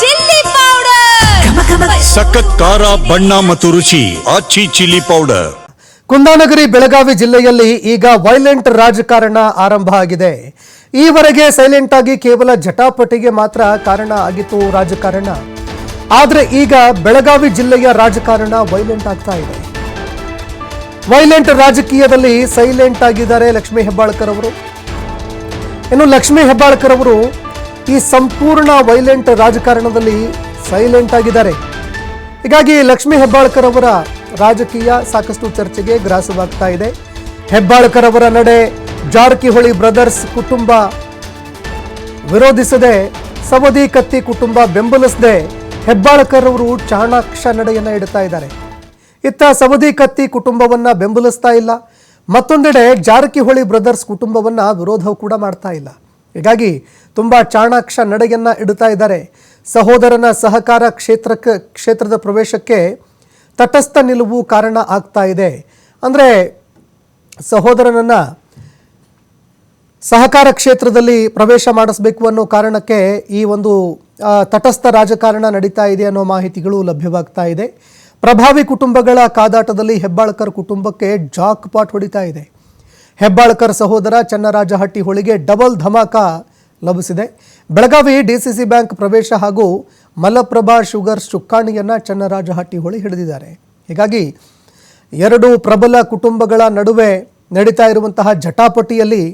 Chilli powder. ಸಖತ್ ಖಾರ ಬಣ್ಣ ಮತ್ತು ರುಚಿ. Aachi chilli powder. ಕುಂದಾನಗರಿ ಬೆಳಗಾವಿ ಜಿಲ್ಲೆಯಲ್ಲಿ ಈಗ ವೈಲೆಂಟ್ ರಾಜಕಾರಣ ಆರಂಭ ಆಗಿದೆ. ಈವರೆಗೆ ಸೈಲೆಂಟ್ ಆಗಿ ಕೇವಲ ಜಟಾಪಟಿಗೆ ಮಾತ್ರ ಕಾರಣ ಆಗಿತ್ತು ರಾಜಕಾರಣ. ಆದರೆ ಈಗ ಬೆಳಗಾವಿ ಜಿಲ್ಲೆಯ ರಾಜಕಾರಣ ವೈಲೆಂಟ್ ಆಗ್ತಾ ಇದೆ. ವೈಲೆಂಟ್ ರಾಜಕೀಯದಲ್ಲಿ ಸೈಲೆಂಟ್ ಆಗಿದ್ದಾರೆ ಲಕ್ಷ್ಮೀ ಹೆಬ್ಬಾಳ್ಕರ್ ಅವರು. ಇನ್ನು ಲಕ್ಷ್ಮೀ ಹೆಬ್ಬಾಳ್ಕರ್ ಅವರು ಈ ಸಂಪೂರ್ಣ ವೈಲೆಂಟ್ ರಾಜಕಾರಣದಲ್ಲಿ ಸೈಲೆಂಟ್ ಆಗಿದ್ದಾರೆ. ಹೀಗಾಗಿ ಲಕ್ಷ್ಮೀ ಹೆಬ್ಬಾಳ್ಕರ್ ಅವರ ರಾಜಕೀಯ ಸಾಕಷ್ಟು ಚರ್ಚೆಗೆ ಗ್ರಾಸವಾಗ್ತಾ ಇದೆ. ಹೆಬ್ಬಾಳ್ಕರ್ ಅವರ ನಡೆ ಜಾರಕಿಹೊಳಿ ಬ್ರದರ್ಸ್ ಕುಟುಂಬ ವಿರೋಧಿಸದೆ, ಸವದಿ ಕತ್ತಿ ಕುಟುಂಬ ಬೆಂಬಲಿಸದೆ ಹೆಬ್ಬಾಳ್ಕರ್ ಅವರು ಚಾಣಾಕ್ಷ ನಡೆಯನ್ನ ಇಡ್ತಾ ಇದ್ದಾರೆ. ಇತ್ತ ಸವದಿ ಕತ್ತಿ ಕುಟುಂಬವನ್ನ ಬೆಂಬಲಿಸ್ತಾ ಇಲ್ಲ. ಮತ್ತೊಂದೆಡೆ ಜಾರಕಿಹೊಳಿ ಬ್ರದರ್ಸ್ ಕುಟುಂಬವನ್ನ ವಿರೋಧ ಕೂಡ ಮಾಡ್ತಾ ಇಲ್ಲ. ಹೀಗಾಗಿ ತುಂಬಾ ಚಾಣಾಕ್ಷ ನಡೆಯನ್ನು ಇಡ್ತಾ ಇದ್ದಾರೆ. ಸಹೋದರನ ಸಹಕಾರ ಕ್ಷೇತ್ರಕ್ಕೆ, ಕ್ಷೇತ್ರದ ಪ್ರವೇಶಕ್ಕೆ ತಟಸ್ಥ ನಿಲುವು ಕಾರಣ ಆಗ್ತಾ ಇದೆ. ಅಂದರೆ ಸಹೋದರನನ್ನು ಸಹಕಾರ ಕ್ಷೇತ್ರದಲ್ಲಿ ಪ್ರವೇಶ ಮಾಡಿಸಬೇಕು ಅನ್ನೋ ಕಾರಣಕ್ಕೆ ಈ ಒಂದು ತಟಸ್ಥ ರಾಜಕಾರಣ ನಡೀತಾ ಇದೆ ಅನ್ನೋ ಮಾಹಿತಿಗಳು ಲಭ್ಯವಾಗ್ತಾ ಇದೆ. ಪ್ರಭಾವಿ ಕುಟುಂಬಗಳ ಕಾದಾಟದಲ್ಲಿ ಹೆಬ್ಬಾಳ್ಕರ್ ಕುಟುಂಬಕ್ಕೆ ಜಾಕ್ ಪಾಟ್ ಹೊಡಿತಾ ಇದೆ. ಹೆಬ್ಬಾಳ್ಕರ್ ಸಹೋದರ ಚನ್ನರಾಜಹಟ್ಟಿ ಹೊಳಿಗೆ ಡಬಲ್ ಧಮಾಕ ಲಭಿಸಿದೆ. ಬೆಳಗಾವಿ ಡಿಸಿಸಿ ಬ್ಯಾಂಕ್ ಪ್ರವೇಶ ಹಾಗೂ ಮಲಪ್ರಭಾ ಶುಗರ್ಸ್ ಚುಕ್ಕಾಣಿಯನ್ನು ಚನ್ನರಾಜಹಟ್ಟಿಹೊಳಿ ಹಿಡಿದಿದ್ದಾರೆ. ಹೀಗಾಗಿ ಎರಡು ಪ್ರಬಲ ಕುಟುಂಬಗಳ ನಡುವೆ ನಡೀತಾ ಇರುವಂತಹ ಜಟಾಪಟಿಯಲ್ಲಿ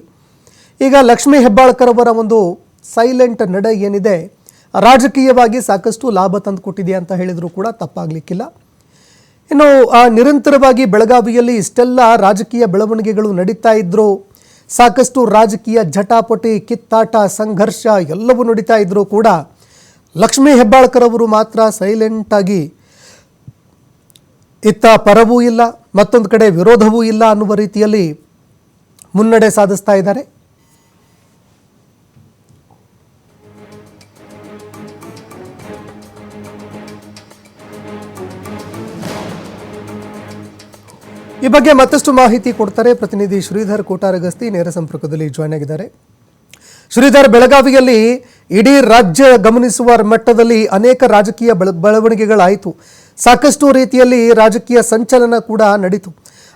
ಈಗ ಲಕ್ಷ್ಮೀ ಹೆಬ್ಬಾಳ್ಕರ್ ಅವರ ಒಂದು ಸೈಲೆಂಟ್ ನಡೆ ಏನಿದೆ, ರಾಜಕೀಯವಾಗಿ ಸಾಕಷ್ಟು ಲಾಭ ತಂದುಕೊಟ್ಟಿದೆ ಅಂತ ಹೇಳಿದರೂ ಕೂಡ ತಪ್ಪಾಗಲಿಕ್ಕಿಲ್ಲ. ಇನ್ನು ನಿರಂತರವಾಗಿ ಬೆಳಗಾವಿಯಲ್ಲಿ ಇಷ್ಟೆಲ್ಲ ರಾಜಕೀಯ ಬೆಳವಣಿಗೆಗಳು ನಡೀತಾ ಇದ್ರು ಸಾಕಷ್ಟು ರಾಜಕೀಯ ಜಟಾಪಟಿ, ಕಿತ್ತಾಟ, ಸಂಘರ್ಷ ಎಲ್ಲವೂ ನಡೀತಾ ಇದ್ದರೂ ಕೂಡ ಲಕ್ಷ್ಮೀ ಹೆಬ್ಬಾಳ್ಕರ್ ಅವರು ಮಾತ್ರ ಸೈಲೆಂಟಾಗಿ ಇತ್ತ ಪರವೂ ಇಲ್ಲ, ಮತ್ತೊಂದು ಕಡೆ ವಿರೋಧವೂ ಇಲ್ಲ ಅನ್ನುವ ರೀತಿಯಲ್ಲಿ ಮುನ್ನಡೆ ಸಾಧಿಸ್ತಾ ಇದ್ದಾರೆ. ಈ ಬಗ್ಗೆ ಮತ್ತಷ್ಟು ಮಾಹಿತಿ ಕೊಡ್ತಾರೆ ಪ್ರತಿನಿಧಿ ಶ್ರೀಧರ್ ಕೋಟಾರಗಸ್ತಿ ನೇರ ಸಂಪರ್ಕದಲ್ಲಿ ಜಾಯ್ನ್ ಆಗಿದ್ದಾರೆ. ಶ್ರೀಧರ್, ಬೆಳಗಾವಿಯಲ್ಲಿ ಇಡೀ ರಾಜ್ಯ ಗಮನಿಸುವ ಮಟ್ಟದಲ್ಲಿ ಅನೇಕ ರಾಜಕೀಯ ಬೆಳ, ಬೆಳವಣಿಗೆಗಳಾಯಿತು. ಸಾಕಷ್ಟು ರೀತಿಯಲ್ಲಿ ರಾಜಕೀಯ ಸಂಚಲನ ಕೂಡ ನಡೀತು.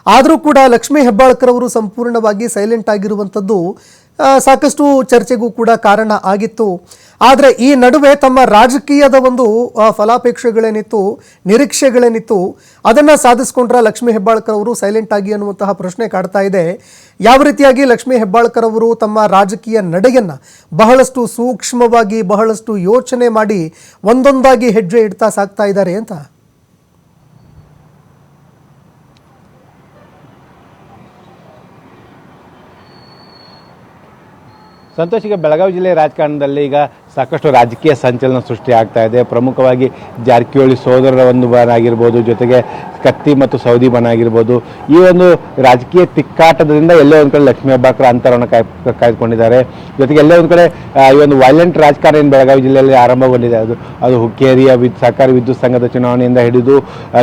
ಆದರೂ ಕೂಡ ಲಕ್ಷ್ಮೀ ಹೆಬ್ಬಾಳ್ಕರ್ ಅವರು ಸಂಪೂರ್ಣವಾಗಿ ಸೈಲೆಂಟ್ ಆಗಿರುವಂಥದ್ದು ಸಾಕಷ್ಟು ಚರ್ಚೆಗೂ ಕೂಡ ಕಾರಣ ಆಗಿತ್ತು. ಆದರೆ ಈ ನಡುವೆ ತಮ್ಮ ರಾಜಕೀಯದ ಒಂದು ಫಲಾಪೇಕ್ಷೆಗಳೇನಿತ್ತು, ನಿರೀಕ್ಷೆಗಳೇನಿತ್ತು, ಅದನ್ನು ಸಾಧಿಸ್ಕೊಂಡ್ರ ಲಕ್ಷ್ಮೀ ಹೆಬ್ಬಾಳ್ಕರ್ ಅವರು ಸೈಲೆಂಟ್ ಆಗಿ ಅನ್ನುವಂತಹ ಪ್ರಶ್ನೆ ಕಾಡ್ತಾ ಇದೆ. ಯಾವ ರೀತಿಯಾಗಿ ಲಕ್ಷ್ಮೀ ಹೆಬ್ಬಾಳ್ಕರ್ ಅವರು ತಮ್ಮ ರಾಜಕೀಯ ನಡೆಯನ್ನು ಬಹಳಷ್ಟು ಸೂಕ್ಷ್ಮವಾಗಿ, ಬಹಳಷ್ಟು ಯೋಚನೆ ಮಾಡಿ ಒಂದೊಂದಾಗಿ ಹೆಜ್ಜೆ ಇಡ್ತಾ ಸಾಕ್ತಾ ಇದ್ದಾರೆ ಅಂತ? ಸಂತೋಷ್ ಈಗ ಬೆಳಗಾವಿ ಜಿಲ್ಲೆ ರಾಜಕಾರಣದಲ್ಲಿ ಈಗ ಸಾಕಷ್ಟು ರಾಜಕೀಯ ಸಂಚಲನ ಸೃಷ್ಟಿ ಆಗ್ತಾ ಇದೆ. ಪ್ರಮುಖವಾಗಿ ಜಾರಕಿಹೊಳಿ ಸೋದರರ ಒಂದು ಬನ ಆಗಿರ್ಬೋದು, ಜೊತೆಗೆ ಕತ್ತಿ ಮತ್ತು ಸೌದಿ ಬನ ಆಗಿರ್ಬೋದು. ಈ ಒಂದು ರಾಜಕೀಯ ತಿಕ್ಕಾಟದಿಂದ ಎಲ್ಲೋ ಒಂದು ಕಡೆ ಲಕ್ಷ್ಮೀ ಹೆಬ್ಬಾಳ್ಕರ್ ಅಂತರವನ್ನು ಕಾಯ್, ಕಾಯ್ದುಕೊಂಡಿದ್ದಾರೆ. ಜೊತೆಗೆ ಎಲ್ಲೋ ಒಂದು ಕಡೆ ಈ ಒಂದು ವೈಲೆಂಟ್ ರಾಜಕಾರಣ ಏನು ಬೆಳಗಾವಿ ಜಿಲ್ಲೆಯಲ್ಲಿ ಆರಂಭಗೊಂಡಿದೆ. ಅದು ಅದು ಹುಕ್ಕೇರಿಯ ವಿದ್ ಸಹಕಾರಿ ವಿದ್ಯುತ್ ಸಂಘದ ಚುನಾವಣೆಯಿಂದ ಹಿಡಿದು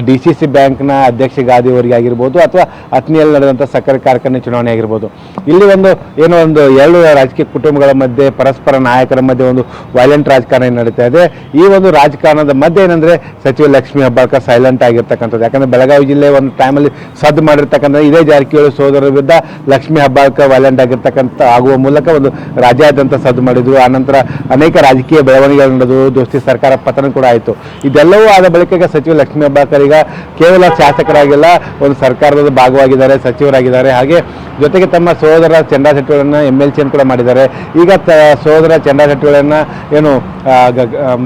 ಡಿ ಸಿ ಸಿ ಬ್ಯಾಂಕ್ನ ಅಧ್ಯಕ್ಷ ಗಾದಿಯವರಿಗೆ ಆಗಿರ್ಬೋದು ಅಥವಾ ಅತ್ನಿಯಲ್ಲಿ ನಡೆದಂಥ ಸಕ್ಕರೆ ಕಾರ್ಖಾನೆ ಚುನಾವಣೆ ಆಗಿರ್ಬೋದು. ಇಲ್ಲಿ ಒಂದು, ಏನೋ ಒಂದು ಎರಡು ರಾಜಕೀಯ ಕುಟುಂಬಗಳ ಮಧ್ಯೆ, ಪರಸ್ಪರ ನಾಯಕರ ಮಧ್ಯೆ ಒಂದು ವೈಲೆಂಟ್ ರಾಜಕಾರಣ ನಡೀತಾ ಇದೆ. ಈ ಒಂದು ರಾಜಕಾರಣದ ಮಧ್ಯೆ ಏನಂದ್ರೆ ಸಚಿವ ಲಕ್ಷ್ಮೀ ಹಬ್ಬಾಳ್ಕರ್ ಸೈಲೆಂಟ್ ಆಗಿರ್ತಕ್ಕಂಥದ್ದು. ಯಾಕಂದ್ರೆ ಬೆಳಗಾವಿ ಜಿಲ್ಲೆ ಒಂದು ಟೈಮಲ್ಲಿ ಸದ್ದು ಮಾಡಿರ್ತಕ್ಕಂಥ ಇದೇ ಜಾರಕಿಹೊಳಿ ಸೋದರ ವಿರುದ್ಧ ಲಕ್ಷ್ಮೀ ಹಬ್ಬಾಳ್ಕರ್ ವೈಲೆಂಟ್ ಆಗಿರ್ತಕ್ಕಂಥ ಆಗುವ ಮೂಲಕ ಒಂದು ರಾಜ್ಯಾದ್ಯಂತ ಸದ್ದು ಮಾಡಿದ್ರು. ಆನಂತರ ಅನೇಕ ರಾಜಕೀಯ ಬೆಳವಣಿಗೆಗಳು ನಡೆದು ದೋಸ್ತಿ ಸರ್ಕಾರ ಪತನ ಕೂಡ ಆಯಿತು. ಇದೆಲ್ಲವೂ ಆದ ಬಳಿಕ ಸಚಿವ ಲಕ್ಷ್ಮೀ ಹಬ್ಬಾಳ್ಕರ್ ಈಗ ಕೇವಲ ಶಾಸಕರಾಗಿಲ್ಲ, ಒಂದು ಸರ್ಕಾರದ ಭಾಗವಾಗಿದ್ದಾರೆ, ಸಚಿವರಾಗಿದ್ದಾರೆ. ಹಾಗೆ ಜೊತೆಗೆ ತಮ್ಮ ಸಹೋದರ ಚಂದ್ರಾ ಶೆಟ್ಟಿಗಳನ್ನು ಎಂ ಎಲ್ ಸಿಯನ್ನು ಕೂಡ ಮಾಡಿದ್ದಾರೆ. ಈಗ ತ, ಸಹೋದರ ಚಂದ್ರಾ ಶೆಟ್ಟಿಯವರನ್ನ ಏನು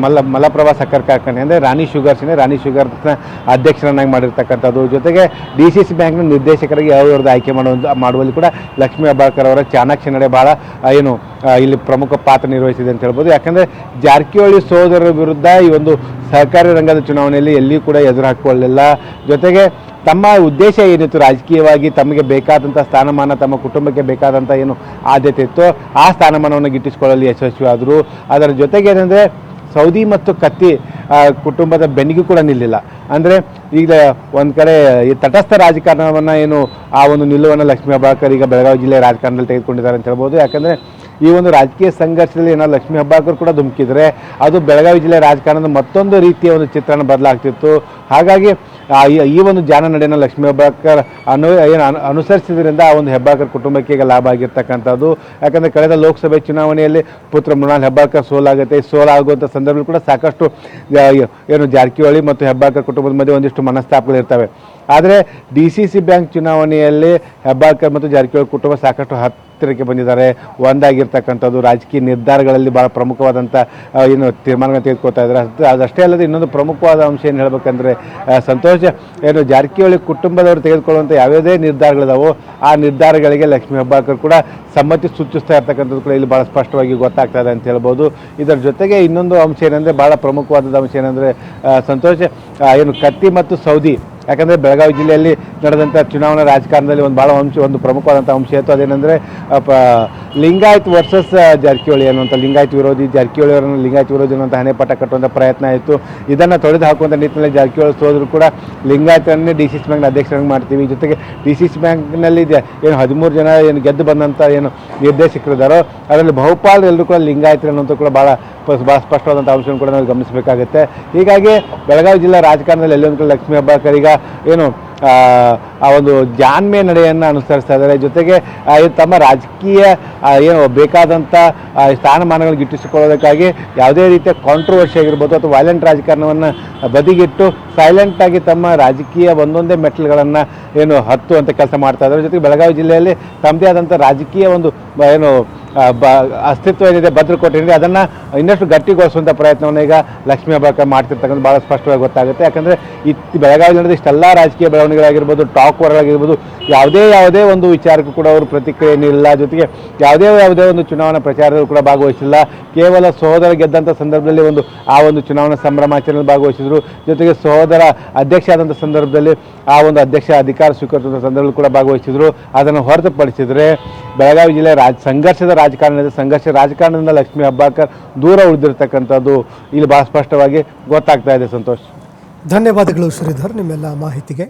ಮಲ, ಮಲಪ್ರಭಾ ಸಕ್ಕರೆ ಕಾರ್ಖಾನೆ, ಅಂದರೆ ರಾಣಿ ಶುಗರ್ಸ್ನೇ ರಾಣಿ ಶುಗರ್ಸ್ನ ಅಧ್ಯಕ್ಷರನ್ನಾಗಿ ಮಾಡಿರ್ತಕ್ಕಂಥದ್ದು. ಜೊತೆಗೆ ಡಿ ಸಿ ಸಿ ಬ್ಯಾಂಕ್ನ ನಿರ್ದೇಶಕರಿಗೆ ಅವ್ರದ್ದು ಆಯ್ಕೆ ಮಾಡುವ, ಮಾಡುವಲ್ಲಿ ಕೂಡ ಲಕ್ಷ್ಮೀ ಹೆಬ್ಬಾಳ್ಕರ್ ಅವರ ಚಾಣಾಕ್ಷ ನಡೆ ಭಾಳ ಏನು ಇಲ್ಲಿ ಪ್ರಮುಖ ಪಾತ್ರ ನಿರ್ವಹಿಸಿದೆ ಅಂತ ಹೇಳ್ಬೋದು. ಯಾಕಂದರೆ ಜಾರಕಿಹೊಳಿ ಸಹೋದರರ ವಿರುದ್ಧ ಈ ಒಂದು ಸಹಕಾರಿ ರಂಗದ ಚುನಾವಣೆಯಲ್ಲಿ ಎಲ್ಲಿಯೂ ಕೂಡ ಎದುರು ಹಾಕೊಳ್ಳಿಲ್ಲ ಜೊತೆಗೆ ತಮ್ಮ ಉದ್ದೇಶ ಏನಿತ್ತು ರಾಜಕೀಯವಾಗಿ ತಮಗೆ ಬೇಕಾದಂಥ ಸ್ಥಾನಮಾನ, ತಮ್ಮ ಕುಟುಂಬಕ್ಕೆ ಬೇಕಾದಂಥ ಏನು ಆದ್ಯತೆ ಇತ್ತು ಆ ಸ್ಥಾನಮಾನವನ್ನು ಗಿಟ್ಟಿಸಿಕೊಳ್ಳಲು ಯಶಸ್ವಿ ಅದರ ಜೊತೆಗೆ ಏನಂದರೆ, ಸೌದಿ ಮತ್ತು ಕತ್ತಿ ಕುಟುಂಬದ ಬೆನ್ನಿಗೂ ಕೂಡ ನಿಲ್ಲಿಲ್ಲ. ಅಂದರೆ, ಈಗ ಒಂದು ಕಡೆ ಈ ತಟಸ್ಥ ರಾಜಕಾರಣವನ್ನು ಏನು ಆ ಒಂದು ನಿಲುವನ್ನು ಲಕ್ಷ್ಮೀ ಹೆಬ್ಬಾಳ್ಕರ್ ಈಗ ಬೆಳಗಾವಿ ಜಿಲ್ಲೆಯ ರಾಜಕಾರಣದಲ್ಲಿ ತೆಗೆದುಕೊಂಡಿದ್ದಾರೆ ಅಂತ ಹೇಳ್ಬೋದು. ಯಾಕಂದರೆ ಈ ಒಂದು ರಾಜಕೀಯ ಸಂಘರ್ಷದಲ್ಲಿ ಏನೋ ಲಕ್ಷ್ಮೀ ಹೆಬ್ಬಾಳ್ಕರ್ ಕೂಡ ಧುಮುಕಿದ್ರೆ ಅದು ಬೆಳಗಾವಿ ಜಿಲ್ಲೆ ರಾಜಕಾರಣದ ಮತ್ತೊಂದು ರೀತಿಯ ಒಂದು ಚಿತ್ರಣ ಬದಲಾಗ್ತಿತ್ತು. ಹಾಗಾಗಿ ಈ- ಒಂದು ಜಾನ ನಡೆಯನ್ನು ಲಕ್ಷ್ಮೀ ಹೆಬ್ಬಾಳ್ಕರ್ ಅನು, ಏನು ಅನು- ಅನುಸರಿಸಿದ್ರಿಂದ ಆ ಒಂದು ಹೆಬ್ಬಾಳ್ಕರ್ ಕುಟುಂಬಕ್ಕೆ ಈಗ ಲಾಭ ಆಗಿರ್ತಕ್ಕಂಥದ್ದು. ಯಾಕಂದರೆ ಕಳೆದ ಲೋಕಸಭೆ ಚುನಾವಣೆಯಲ್ಲಿ ಪುತ್ರ ಮೃಣಾಲ್ ಹೆಬ್ಬಾಳ್ಕರ್ ಸೋಲಾಗುತ್ತೆ, ಸೋಲಾಗುವಂಥ ಸಂದರ್ಭದಲ್ಲಿ ಕೂಡ ಸಾಕಷ್ಟು ಏನು ಜಾರಕಿಹೊಳಿ ಮತ್ತು ಹೆಬ್ಬಾಳ್ಕರ್ ಕುಟುಂಬದ ಮಧ್ಯೆ ಒಂದಿಷ್ಟು ಮನಸ್ತಾಪಗಳು ಇರ್ತವೆ ಆದರೆ ಡಿ ಸಿ ಸಿ ಬ್ಯಾಂಕ್ ಚುನಾವಣೆಯಲ್ಲಿ ಹೆಬ್ಬಾಳ್ಕರ್ ಮತ್ತು ಜಾರಕಿಹೊಳಿ ಕುಟುಂಬ ಸಾಕಷ್ಟು ಹತ್ತಿರಕ್ಕೆ ಬಂದಿದ್ದಾರೆ. ಒಂದಾಗಿರ್ತಕ್ಕಂಥದ್ದು ರಾಜಕೀಯ ನಿರ್ಧಾರಗಳಲ್ಲಿ ಭಾಳ ಪ್ರಮುಖವಾದಂಥ ಏನು ತೀರ್ಮಾನಗಳನ್ನು ತೆಗೆದುಕೊಳ್ತಾ ಇದ್ದಾರೆ. ಅದಷ್ಟೇ ಅಲ್ಲದೆ ಇನ್ನೊಂದು ಪ್ರಮುಖವಾದ ಅಂಶ ಏನು ಹೇಳಬೇಕಂದ್ರೆ ಸಂತೋಷ, ಏನು ಜಾರಕಿಹೊಳಿ ಕುಟುಂಬದವರು ತೆಗೆದುಕೊಳ್ಳುವಂಥ ಯಾವುದೇ ನಿರ್ಧಾರಗಳಿದಾವೋ ಆ ನಿರ್ಧಾರಗಳಿಗೆ ಲಕ್ಷ್ಮೀ ಹೆಬ್ಬಾಳ್ಕರ್ ಕೂಡ ಸಮ್ಮತಿ ಸೂಚಿಸ್ತಾ ಇರ್ತಕ್ಕಂಥದ್ದು ಕೂಡ ಇಲ್ಲಿ ಭಾಳ ಸ್ಪಷ್ಟವಾಗಿ ಗೊತ್ತಾಗ್ತಾ ಇದೆ ಅಂತ ಹೇಳ್ಬೋದು. ಇದರ ಜೊತೆಗೆ ಇನ್ನೊಂದು ಅಂಶ ಏನಂದರೆ ಭಾಳ ಪ್ರಮುಖವಾದ ಅಂಶ ಏನಂದರೆ ಸಂತೋಷ ಏನು ಕತ್ತಿ ಮತ್ತು ಸೌದಿ. ಯಾಕಂದರೆ ಬೆಳಗಾವಿ ಜಿಲ್ಲೆಯಲ್ಲಿ ನಡೆದಂಥ ಚುನಾವಣಾ ರಾಜಕಾರಣದಲ್ಲಿ ಒಂದು ಭಾಳ ಅಂಶ ಒಂದು ಪ್ರಮುಖವಾದಂಥ ಅಂಶ ಇತ್ತು. ಅದೇನೆಂದರೆ ಲಿಂಗಾಯತ್ ವರ್ಸಸ್ ಜಾರಕಿಹೊಳಿ ಅನ್ನುವಂಥ ಲಿಂಗಾಯತ್ ವಿರೋಧಿ, ಜಾರಕಿಹೊಳಿ ಅವರನ್ನು ಲಿಂಗಾಯತ್ ವಿರೋಧಿ ಅನ್ನುವಂಥ ಹಣೆಪಟ ಕಟ್ಟುವಂಥ ಪ್ರಯತ್ನ ಆಯಿತು ಇದನ್ನು ತೊಡೆದು ಹಾಕುವಂಥ ನಿಟ್ಟಿನಲ್ಲಿ ಜಾರಕಿಹೊಳಿ ಸೋದರು ಕೂಡ ಲಿಂಗಾಯತನ್ನೇ ಡಿ ಸಿ ಸಿ ಬ್ಯಾಂಕ್ನ ಅಧ್ಯಕ್ಷರಾಗಿ ಮಾಡ್ತೀವಿ. ಜೊತೆಗೆ ಡಿ ಸಿ ಸಿ ಬ್ಯಾಂಕ್ನಲ್ಲಿ ಏನು ಹದಿಮೂರು ಜನ ಏನು ಗೆದ್ದು ಬಂದಂಥ ಏನು ನಿರ್ದೇಶಕರಿದ್ದಾರೋ, ಅದರಲ್ಲಿ ಬಹುಪಾಲು ಎಲ್ಲರೂ ಕೂಡ ಲಿಂಗಾಯತರು ಅನ್ನೋಂಥ ಕೂಡ ಭಾಳ ಭಾಳ ಸ್ಪಷ್ಟವಾದಂಥ ಅಂಶವನ್ನು ಕೂಡ ನಾವು ಗಮನಿಸಬೇಕಾಗುತ್ತೆ. ಹೀಗಾಗಿ ಬೆಳಗಾವಿ ಜಿಲ್ಲಾ ರಾಜಕಾರಣದಲ್ಲಿ ಎಲ್ಲೊಂದು ಕಡೆ ಲಕ್ಷ್ಮೀ ಹೆಬ್ಬಾಳ್ಕರ್ ಈಗ ಏನು ಆ, ಒಂದು ಜಾನ್ಮೆ ನಡೆಯನ್ನು ಅನುಸರಿಸ್ತಾ ಇದ್ದಾರೆ. ಜೊತೆಗೆ ತಮ್ಮ ರಾಜಕೀಯ ಏನು ಬೇಕಾದಂಥ ಸ್ಥಾನಮಾನಗಳನ್ನು ಸ್ಥಾನಮಾನಗಳು ಗಿಟ್ಟಿಸಿಕೊಳ್ಳೋದಕ್ಕಾಗಿ ಯಾವುದೇ ರೀತಿಯ ಕಾಂಟ್ರವರ್ಸಿ ಆಗಿರ್ಬೋದು ಅಥವಾ ವೈಲೆಂಟ್ ರಾಜಕಾರಣವನ್ನು ಬದಿಗಿಟ್ಟು ಸೈಲೆಂಟಾಗಿ ತಮ್ಮ ರಾಜಕೀಯ ಒಂದೊಂದೇ ಮೆಟ್ಲುಗಳನ್ನು ಏನು ಹತ್ತು ಅಂತ ಕೆಲಸ ಮಾಡ್ತಾ ಇದ್ದಾರೆ. ಜೊತೆಗೆ ಬೆಳಗಾವಿ ಜಿಲ್ಲೆಯಲ್ಲಿ ತಮ್ಮದೇ ಆದಂಥ ರಾಜಕೀಯ ಒಂದು ಏನು ಬ, ಅಸ್ತಿತ್ವ ಏನಿದೆ, ಭದ್ರಕೋಟೆ ಅದನ್ನು ಇನ್ನಷ್ಟು ಗಟ್ಟಿಗೊಳಿಸುವಂಥ ಪ್ರಯತ್ನವನ್ನು ಈಗ ಲಕ್ಷ್ಮೀ ಹೆಬ್ಬಾಳ್ಕರ್ ಮಾಡ್ತಿರ್ತಕ್ಕಂಥ ಭಾಳ ಸ್ಪಷ್ಟವಾಗಿ ಗೊತ್ತಾಗುತ್ತೆ. ಯಾಕಂದರೆ ಇತ್ತು ಬೆಳಗಾವಿ ನಡೆದ ಇಷ್ಟೆಲ್ಲ ರಾಜಕೀಯ ಬೆಳವಣಿಗೆಗಳಾಗಿರ್ಬೋದು, ಟಾಕ್ ಆಗಿರ್ಬೋದು ಯಾವುದೇ ಯಾವುದೇ ಒಂದು ವಿಚಾರಕ್ಕೂ ಕೂಡ ಅವರು ಪ್ರತಿಕ್ರಿಯೆ ಇಲ್ಲ ಜೊತೆಗೆ ಯಾವುದೇ ಯಾವುದೇ ಒಂದು ಚುನಾವಣಾ ಪ್ರಚಾರದಲ್ಲೂ ಕೂಡ ಭಾಗವಹಿಸಿಲ್ಲ. ಕೇವಲ ಸಹೋದರ ಗೆದ್ದಂಥ ಸಂದರ್ಭದಲ್ಲಿ ಒಂದು, ಆ ಒಂದು ಚುನಾವಣಾ ಸಂಭ್ರಮಾಚರಣೆಯಲ್ಲಿ ಭಾಗವಹಿಸಿದ್ರು. ಜೊತೆಗೆ ಸಹೋದರ ಅಧ್ಯಕ್ಷ ಆದಂಥ ಸಂದರ್ಭದಲ್ಲಿ ಆ ಒಂದು ಅಧ್ಯಕ್ಷ ಅಧಿಕಾರ ಸ್ವೀಕರಿಸಿದ ಸಂದರ್ಭದಲ್ಲಿ ಕೂಡ ಭಾಗವಹಿಸಿದ್ರು. ಅದನ್ನು ಹೊರತುಪಡಿಸಿದರೆ ಬೆಳಗಾವಿ ಜಿಲ್ಲೆ ರಾಜ ಸಂಘರ್ಷದ ರಾಜಕಾರಣ ಇದೆ. ಸಂಘರ್ಷ ರಾಜಕಾರಣದಿಂದ ಲಕ್ಷ್ಮೀ ಹಬ್ಬಾಕರ್ ದೂರ ಉಳಿದಿರ್ತಕ್ಕಂಥದ್ದು ಇಲ್ಲಿ ಬಹಳ ಸ್ಪಷ್ಟವಾಗಿ ಗೊತ್ತಾಗ್ತಾ ಇದೆ ಸಂತೋಷ್. ಧನ್ಯವಾದಗಳು ಶ್ರೀಧರ್, ನಿಮ್ಮೆಲ್ಲ ಮಾಹಿತಿಗೆ.